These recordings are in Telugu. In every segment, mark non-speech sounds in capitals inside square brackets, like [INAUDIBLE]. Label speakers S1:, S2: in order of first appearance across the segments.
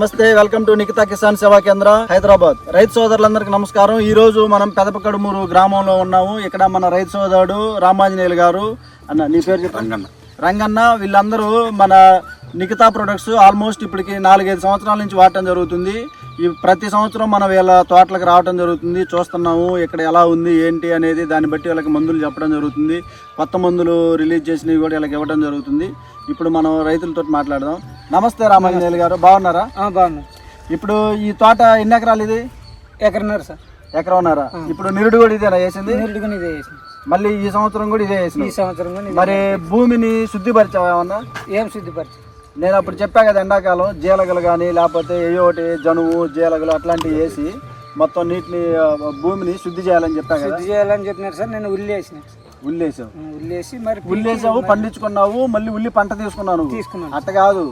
S1: నమస్తే వెల్కమ్ టు నిఖితా కిసాన్ సేవా కేంద్ర హైదరాబాద్. రైతు సోదరులందరికీ నమస్కారం. ఈ రోజు మనం పెదపకడుమూరు గ్రామంలో ఉన్నాము. ఇక్కడ మన రైతు సోదరుడు రామాంజనేయులు గారు. అన్న నీ పేరు చెప్పండి రంగన్న వీళ్ళందరూ మన నిఖితా ప్రొడక్ట్స్ ఆల్మోస్ట్ ఇప్పటికి నాలుగైదు సంవత్సరాల నుంచి వాడటం జరుగుతుంది. ఈ ప్రతి సంవత్సరం మనం వీళ్ళ తోటలకు రావటం జరుగుతుంది చూస్తున్నాము ఇక్కడ ఎలా ఉంది ఏంటి అనేది దాన్ని బట్టి వీళ్ళకి మందులు చెప్పడం జరుగుతుంది కొత్త మందులు రిలీజ్ చేసినవి కూడా వీళ్ళకి ఇవ్వడం జరుగుతుంది. ఇప్పుడు మనం రైతులతో మాట్లాడదాం. నమస్తే రామాంజనేయులు గారు బాగున్నారా?
S2: బాగున్నాం.
S1: ఇప్పుడు ఈ తోట ఎన్ని ఎకరాలు ఇది?
S2: ఎక్కడున్నారు సార్.
S1: ఎకరం ఉన్నారా? ఇప్పుడు నిరుడు కూడా ఇదేనా వేసింది?
S2: నిరుడుకుని ఇదే చేసాం
S1: మళ్ళీ ఈ సంవత్సరం కూడా ఇదే
S2: ఈ
S1: వేసింది
S2: సంవత్సరం కూడా.
S1: మరి భూమిని శుద్ధిపరిచావా ఏమన్నా?
S2: ఏం శుద్ధిపరిచి
S1: నేను అప్పుడు చెప్పా కదా ఎండాకాలం జీలగలు కానీ లేకపోతే ఏయో ఒకటి జనుము జీలగలు అట్లాంటివి వేసి మొత్తం నీటిని భూమిని శుద్ధి చేయాలని చెప్పా కదా.
S2: శుద్ధి చేయాలని చెప్పినారు సార్ నేను ఉల్లి వేసిన.
S1: ఉల్లేసావు.
S2: ఉల్లి వేసి మరి
S1: ఉల్లేసావు పండించుకున్నావు మళ్ళీ ఉల్లి పంట తీసుకున్నాను
S2: తీసుకున్నాను.
S1: అట్ట కాదు.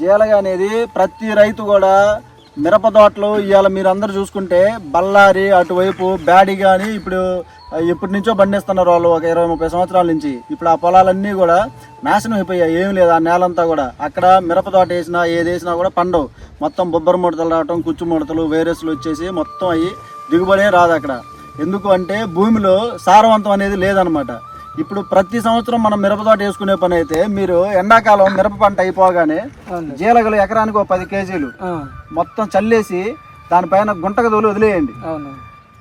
S1: జీలగ అనేది ప్రతి రైతు కూడా మిరప తోటలు ఇవాళ మీరు అందరు చూసుకుంటే బళ్ళారి అటువైపు బ్యాడి కానీ ఇప్పుడు ఎప్పటి నుంచో పండిస్తున్నారు వాళ్ళు ఒక ఇరవై ముప్పై సంవత్సరాల నుంచి. ఇప్పుడు ఆ పొలాలన్నీ కూడా నాశనం అయిపోయాయి ఏం లేదు ఆ నేలంతా కూడా. అక్కడ మిరప తోట వేసినా ఏది వేసినా కూడా పండవు. మొత్తం బొబ్బర ముడతలు రావటం కుచ్చు ముడతలు వైరస్లు వచ్చేసి మొత్తం అయ్యి దిగుబడే రాదు అక్కడ. ఎందుకు అంటే భూమిలో సారవంతం అనేది లేదనమాట ఇప్పుడు ప్రతి సంవత్సరం మనం మిరప తోట వేసుకునే పని అయితే మీరు ఎండాకాలం మిరప పంట అయిపోగానే జీలగలు ఎకరానికి ఒక పది కేజీలు మొత్తం చల్లేసి దానిపైన గుంటకు తోలి వదిలేయండి.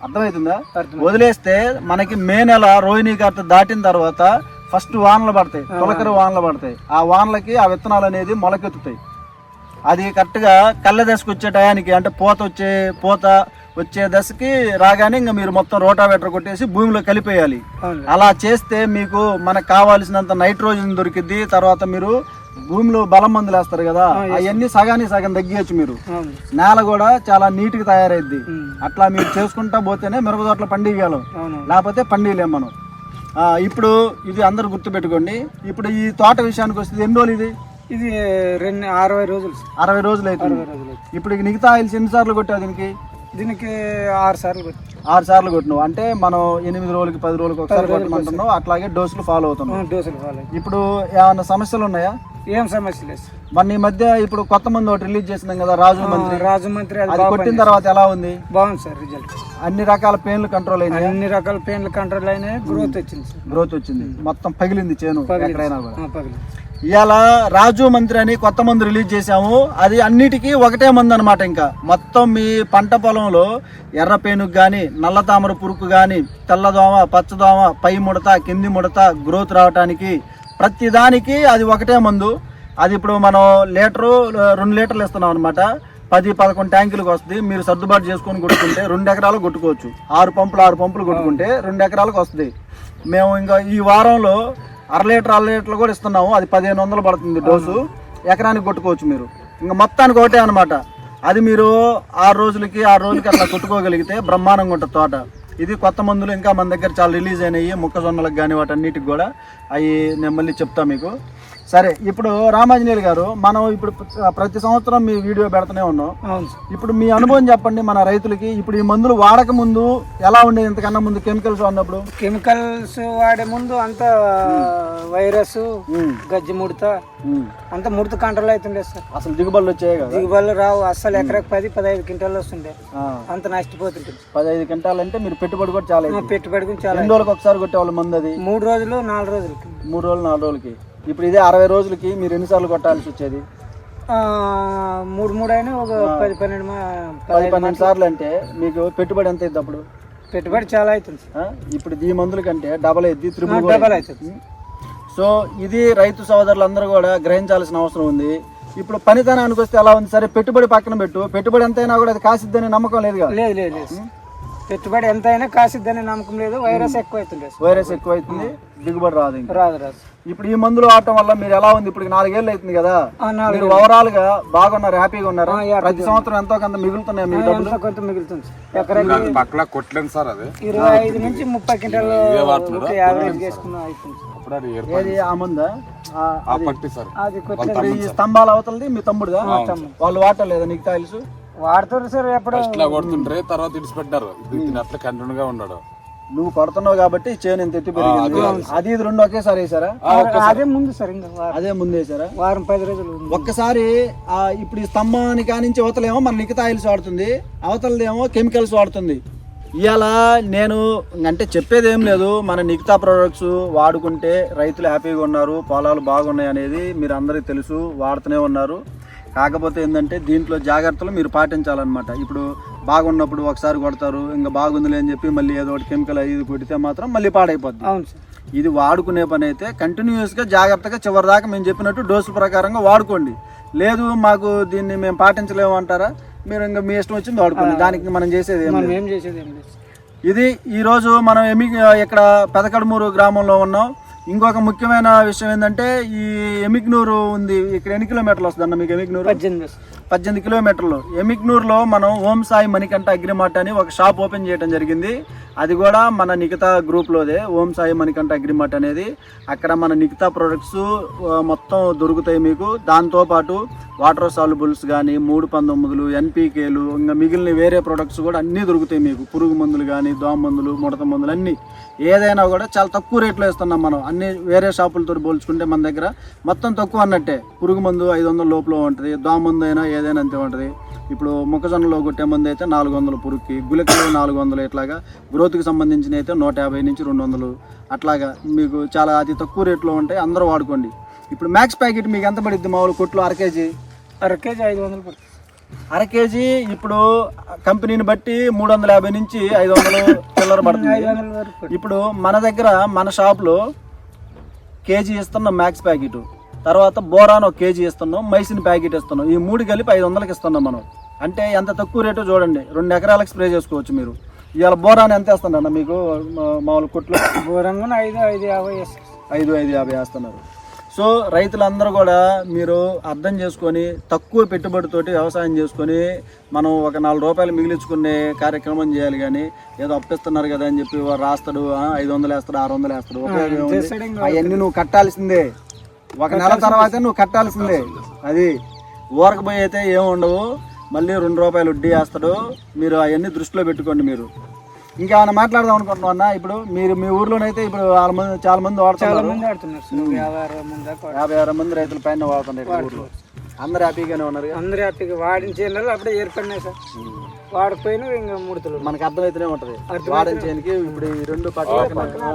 S1: అర్థమవుతుందా?
S2: అర్థం
S1: వదిలేస్తే మనకి మే నెల రోహిణి కార్త దాటిన తర్వాత ఫస్ట్ వానలు పడతాయి తొలకరి వానలు పడతాయి. ఆ వానలకి ఆ విత్తనాలు అనేది మొలకెత్తుతాయి. అది కరెక్ట్గా కళ్ళ దశకు వచ్చే టయానికి అంటే పూత వచ్చే పూత వచ్చే దశకి రాగానే ఇంకా మీరు మొత్తం రోటావేటర్ కొట్టేసి భూమిలో కలిపేయాలి. అలా చేస్తే మీకు మనకు కావాల్సినంత నైట్రోజన్ దొరికిద్ది తర్వాత మీరు భూమిలో బలం మందులు వేస్తారు కదా అవన్నీ సగానికి సగం తగ్గియచ్చు మీరు. నేల కూడా చాలా నీట్గా తయారైద్ది.
S2: ఉం.
S1: అట్లా మీరు చేసుకుంటా పోతేనే మిరప తోటలో పండియగలం లేకపోతే పండియలేం మనం. ఇప్పుడు ఇది అందరు గుర్తుపెట్టుకోండి. ఇప్పుడు ఈ తోట విషయానికి వస్తే ఎన్ని రోజులు ఇది?
S2: ఇది రెండు అరవై రోజులు.
S1: అరవై రోజులు
S2: రోజులు
S1: ఇప్పుడు మిగతా ఆయిల్స్ ఎన్ని సార్లు కొట్టావు దీనికి?
S2: దీనికి ఆరు సార్లు కొట్టి
S1: ఆరు సార్లు కొట్టినావు. అంటే మనం ఎనిమిది రోజులకి పది రోజులకి ఒకసారి కొట్టమంటున్నావు. అట్లాగే డోసులు ఫాలో అవుతున్నావు.
S2: డోసులు ఫాలో
S1: ఇప్పుడు ఏమైనా సమస్యలు ఉన్నాయా?
S2: ఏం సమస్య లేదు
S1: మొన్న ఈ మధ్య ఇప్పుడు కొత్త మంది ఒకటి రిలీజ్ చేసినాం కదా రాజు మంత్రి.
S2: రాజు మంత్రి అది
S1: కొట్టిన తర్వాత ఎలా ఉంది?
S2: బాగుంది సార్ రిజల్ట్.
S1: అన్ని రకాల పెయిన్లు కంట్రోల్ అయినాయి?
S2: అన్ని రకాల పెయిన్లు కంట్రోల్ అయినాయి. గ్రోత్ వచ్చింది
S1: గ్రోత్ వచ్చింది. మొత్తం పగిలింది చేను ఎక్కడైనా కూడా.
S2: ఆ, ఇలా
S1: ఇవాళ రాజు మంత్రి అని కొత్త మందు రిలీజ్ చేశాము. అది అన్నిటికీ ఒకటే మందు అనమాట ఇంకా. మొత్తం మీ పంట పొలంలో ఎర్ర పేనుకు కానీ నల్ల తామర పురుకు కానీ తెల్లదోమ పచ్చదోమ పై ముడత కింది ముడత గ్రోత్ రావడానికి ప్రతిదానికి అది ఒకటే మందు. అది ఇప్పుడు మనం లీటరు రెండు లీటర్లు ఇస్తున్నాం అనమాట పది పదకొండు ట్యాంకులకు వస్తుంది. మీరు సర్దుబాటు చేసుకొని కొట్టుకుంటే రెండు ఎకరాలు కొట్టుకోవచ్చు. ఆరు పంపులు ఆరు పంపులు కొట్టుకుంటే రెండు ఎకరాలకు వస్తుంది. మేము ఇంకా ఈ వారంలో అర లీటర్ అర లీటర్లు కూడా ఇస్తున్నాము. అది పదిహేను వందలు పడుతుంది డోసు. ఎకరానికి కొట్టుకోవచ్చు మీరు. ఇంకా మొత్తానికి ఒకటే అనమాట అది మీరు ఆరు రోజులకి ఆరు రోజులకి అట్లా కొట్టుకోగలిగితే బ్రహ్మాండంగా ఉంటుంది తోట. ఇది కొత్త మందులు ఇంకా మన దగ్గర చాలా రిలీజ్ అయినాయి మొక్కజొన్నలకు కానీ వాటన్నిటికి కూడా. అవి నేను మళ్ళీ చెప్తా మీకు. సరే ఇప్పుడు రామాంజనేయులు గారు మనం ఇప్పుడు ప్ర- ప్రతి సంవత్సరం మీ వీడియో పెడుతూనే ఉన్నాం. ఇప్పుడు మీ అనుభవం చెప్పండి మన రైతులకి. ఇప్పుడు ఈ మందులు వాడక ముందు ఎలా ఉండేది? ఇంతకన్నా ముందు కెమికల్స్ వాడినప్పుడు?
S2: కెమికల్స్ వాడే ముందు అంత వైరస్ గజ్జి ముడత. అంత ముడత కంట్రోల్ అవుతుండే సార్.
S1: అసలు దిగుబడులు వచ్చాయి కదా?
S2: దిగుబడులు రావు. అస్సలు ఎకరకు పది పదహైదు క్వింటాలు వస్తుండే. అంత నష్టపోతుంటుంది.
S1: పదహైదు గంటలంటే మీరు పెట్టుబడి కూడా చాలా.
S2: పెట్టుబడి గురించి చాలా
S1: ఎన్ని రోజులకు ఒకసారి కొట్టేవాళ్ళు మంది అది?
S2: మూడు రోజులు నాలుగు రోజులకి.
S1: మూడు రోజులు నాలుగు రోజులకి. ఇప్పుడు ఇదే అరవై రోజులకి మీరు ఎన్నిసార్లు కొట్టాల్సి వచ్చేది?
S2: మూడు మూడు అయినా ఒక పది పన్నెండు
S1: పది పన్నెండు సార్లు అంటే మీకు పెట్టుబడి ఎంత అయింది అప్పుడు?
S2: పెట్టుబడి చాలా అవుతుంది
S1: ఇప్పుడు ఈ మందుల కంటే డబల్ అయింది త్రిబుల్
S2: డబల్. అవుతుంది
S1: సో ఇది రైతు సోదరులందరూ కూడా గ్రహించాల్సిన అవసరం ఉంది. ఇప్పుడు పనితనానికి వస్తే ఎలా ఉంది? సరే పెట్టుబడి పక్కన పెట్టు. పెట్టుబడి ఎంతైనా కూడా అది కాసిద్దని నమ్మకం లేదు కదా.
S2: లేదు లేదు. పెట్టుబడి ఎంత అయినా కాసిద్దని నమ్మకం లేదు. వైరస్ ఎక్కువ అవుతుండే సార్.
S1: వైరస్ ఎక్కువైతుంది. దిగుబడి రాదు ఇంకా.
S2: రాదు రాదు.
S1: ఇప్పుడు ఈ మందులు వాడటం వల్ల మీరు ఎలా ఉంది? ఇప్పుడు నాలుగేళ్ళు అవుతుంది కదా. మీరు ఓవరాల్గా బాగున్నారు హ్యాపీగా ఉన్నారు. ప్రతి సంవత్సరం ఎంతో కొంత మిగులుతున్నాయి మీ డబ్బులు?
S2: కొంత మిగులుతుంది సార్. ఎకరాకి
S3: పక్కన కొట్టలేను సార్ అది.
S2: ఇరవై ఐదు నుంచి ముప్పై క్వింటాలు యావరేజ్ చేసుకున్న అవుతుంది
S1: ఏది? ఆ ముందా? ఆ,
S3: ఆ పట్టి సార్.
S2: అది
S1: స్తంభాల అవతలది మీ తమ్ముడుగా వాళ్ళు వాడటం లేదా? నీకు తెలుసు?
S2: వాడుతారు సార్ ఎప్పుడు.
S3: ఇట్లా కొడుతుంటారు తర్వాత ఇడిచిపెట్టారు ఇతను అట్లా కంటిన్యూ గా ఉన్నాడు
S1: నువ్వు కొడుతున్నావు కాబట్టి చేను ఇంత ఎత్తు పెరిగింది? అది ఇది రెండు ఒకేసారి వేసారా?
S2: అదే ముందు సార్ ఇంకా వారం-
S1: అదే ముందు వేసారా?
S2: వారం పది రోజులు ఉంది.
S1: ఒక్కసారి ఆ ఇప్పుడు ఈ స్తంభానికి కానించి అవతలేమో మన నిఖిత ఆయిల్స్ వాడుతుంది అవతలదేమో కెమికల్స్ వాడుతుంది. ఇవాళ నేను అంటే చెప్పేది ఏం లేదు మన నిఖితా ప్రొడక్ట్స్ వాడుకుంటే రైతులు హ్యాపీగా ఉన్నారు పొలాలు బాగున్నాయి అనేది మీరు అందరికీ తెలుసు వాడుతూనే ఉన్నారు. కాకపోతే ఏంటంటే దీంట్లో జాగ్రత్తలు మీరు పాటించాలన్నమాట. ఇప్పుడు బాగున్నప్పుడు ఒకసారి కొడతారు ఇంకా బాగుందిలే అని చెప్పి మళ్ళీ ఏదో ఒకటి కెమికల్ ఇది కొడితే మాత్రం మళ్ళీ పాడైపోద్ది.
S2: అవును సార్.
S1: ఇది వాడుకునే పని అయితే కంటిన్యూస్గా జాగ్రత్తగా చివరి దాకా మేము చెప్పినట్టు డోసు ప్రకారంగా వాడుకోండి. లేదు మాకు దీన్ని మేము పాటించలేము అంటారా? మీరు ఇంకా మీ ఇష్టం వచ్చింది వాడుకోండి. దానికి మనం చేసేది ఏం
S2: మనం
S1: లేదు.
S2: ఏం చేసేది ఏం లేదు సార్.
S1: ఇది ఈరోజు మనం ఎమి ఇక్కడ పెదకడమూరు గ్రామంలో ఉన్నాం. ఇంకొక ముఖ్యమైన విషయం ఏంటంటే ఈ ఎమిగ్నూరు ఉంది. ఇక్కడ ఎన్ని కిలోమీటర్లు వస్తుందన్న మీకు ఎమిగ్నూరు?
S2: పద్దెనిమిది
S1: పద్దెనిమిది కిలోమీటర్లు. ఎమిక్నూర్లో మనం ఓం సాయి మణికంఠ అగ్రిమార్ట్ అని ఒక షాప్ ఓపెన్ చేయడం జరిగింది. అది కూడా మన నిఖితా గ్రూప్లోదే ఓం సాయి మణికంఠ అగ్రిమార్ట్ అనేది. అక్కడ మన నిఖితా ప్రొడక్ట్స్ మొత్తం దొరుకుతాయి మీకు. దాంతోపాటు వాటర్ సాల్యుబుల్స్ కానీ మూడు పంతొమ్మిదిలు ఎన్పీకేలు ఇంకా మిగిలిన వేరే ప్రొడక్ట్స్ కూడా అన్నీ దొరుకుతాయి మీకు. పురుగు మందులు కానీ దోమ మందులు ముడత మందులు అన్నీ. ఏదైనా కూడా చాలా తక్కువ రేట్లో ఇస్తున్నాం మనం. అన్ని వేరే షాపులతో పోల్చుకుంటే మన దగ్గర మొత్తం తక్కువ అన్నట్టే. పురుగు మందు ఐదు వందల లోపల ఉంటుంది. దోమ మందు అయినా ఏదైనా అంతే ఉంటుంది. ఇప్పుడు మొక్కజొన్నలో కొట్టే మందు అయితే నాలుగు వందలు పురుగుకి గులకలు నాలుగు వందలు ఇట్లాగా. గ్రోత్కి సంబంధించిన అయితే నూట యాభై నుంచి రెండు వందలు. అట్లాగా మీకు చాలా అతి తక్కువ రేట్లో ఉంటాయి అందరూ వాడుకోండి. ఇప్పుడు మ్యాక్స్ ప్యాకెట్ మీకు ఎంత పడుద్ది మామూలు కొట్లు అర కేజీ?
S2: అర కేజీ ఐదు వందలు పడుతుంది.
S1: అర కేజీ ఇప్పుడు కంపెనీని బట్టి మూడు వందల యాభై నుంచి ఐదు వందలు చిల్లర [LAUGHS] పడుతుంది. ఇప్పుడు మన దగ్గర మన షాప్లో కేజీ ఇస్తున్నాం మ్యాక్స్ ప్యాకెట్. తర్వాత బోరాన్ ఒక కేజీ ఇస్తున్నాం మైసిన్ ప్యాకెట్ ఇస్తున్నాం. ఈ మూడు కలిపి ఐదు వందలకి ఇస్తున్నాం మనం. అంటే ఎంత తక్కువ రేటు చూడండి. రెండు ఎకరాలకు స్ప్రే చేసుకోవచ్చు మీరు. ఇవాళ బోరాన్ ఎంత వేస్తున్నా మీకు మామూలు కొట్లు?
S2: ఘోరంగా ఐదు ఐదు యాభై
S1: ఐదు ఐదు యాభై వేస్తున్నారు. సో రైతులందరూ కూడా మీరు అర్థం చేసుకొని తక్కువ పెట్టుబడితోటి వ్యవసాయం చేసుకొని మనం ఒక నాలుగు రూపాయలు మిగిలించుకునే కార్యక్రమం చేయాలి కానీ ఏదో అప్పిస్తున్నారు కదా అని చెప్పి వాడు రాస్తాడు ఐదు వందలు వేస్తాడు ఆరు వందలు వేస్తాడు ఉపయోగం అవన్నీ నువ్వు కట్టాల్సిందే. ఒక నెల తర్వాత నువ్వు కట్టాల్సిందే. అది ఊరకపోయి అయితే ఏమి ఉండవు. మళ్ళీ రెండు రూపాయలు వడ్డీ వేస్తాడు. మీరు అవన్నీ దృష్టిలో పెట్టుకోండి మీరు. ఇంకేమైనా మాట్లాడదాం అనుకుంటున్నాం అన్న? ఇప్పుడు మీరు మీ ఊర్లోనైతే ఇప్పుడు చాలా మంది చాలా మంది వాడుతున్నారు
S2: యాభై అరవై మంది
S1: ఆరు మంది రైతుల పైన వాడుతున్నారు ఊర్లో అందరు హ్యాపీగానే ఉన్నారు?
S2: అందరూ హ్యాపీగా వాడించే నెలలు అప్పుడే ఏర్పడినాయి సార్. వాడిపోయినా ఇంకా ముడతలు.
S1: మనకు అర్థమైతేనే ఉంటది. వాడించేయడానికి ఇప్పుడు ఈ రెండు పక్కన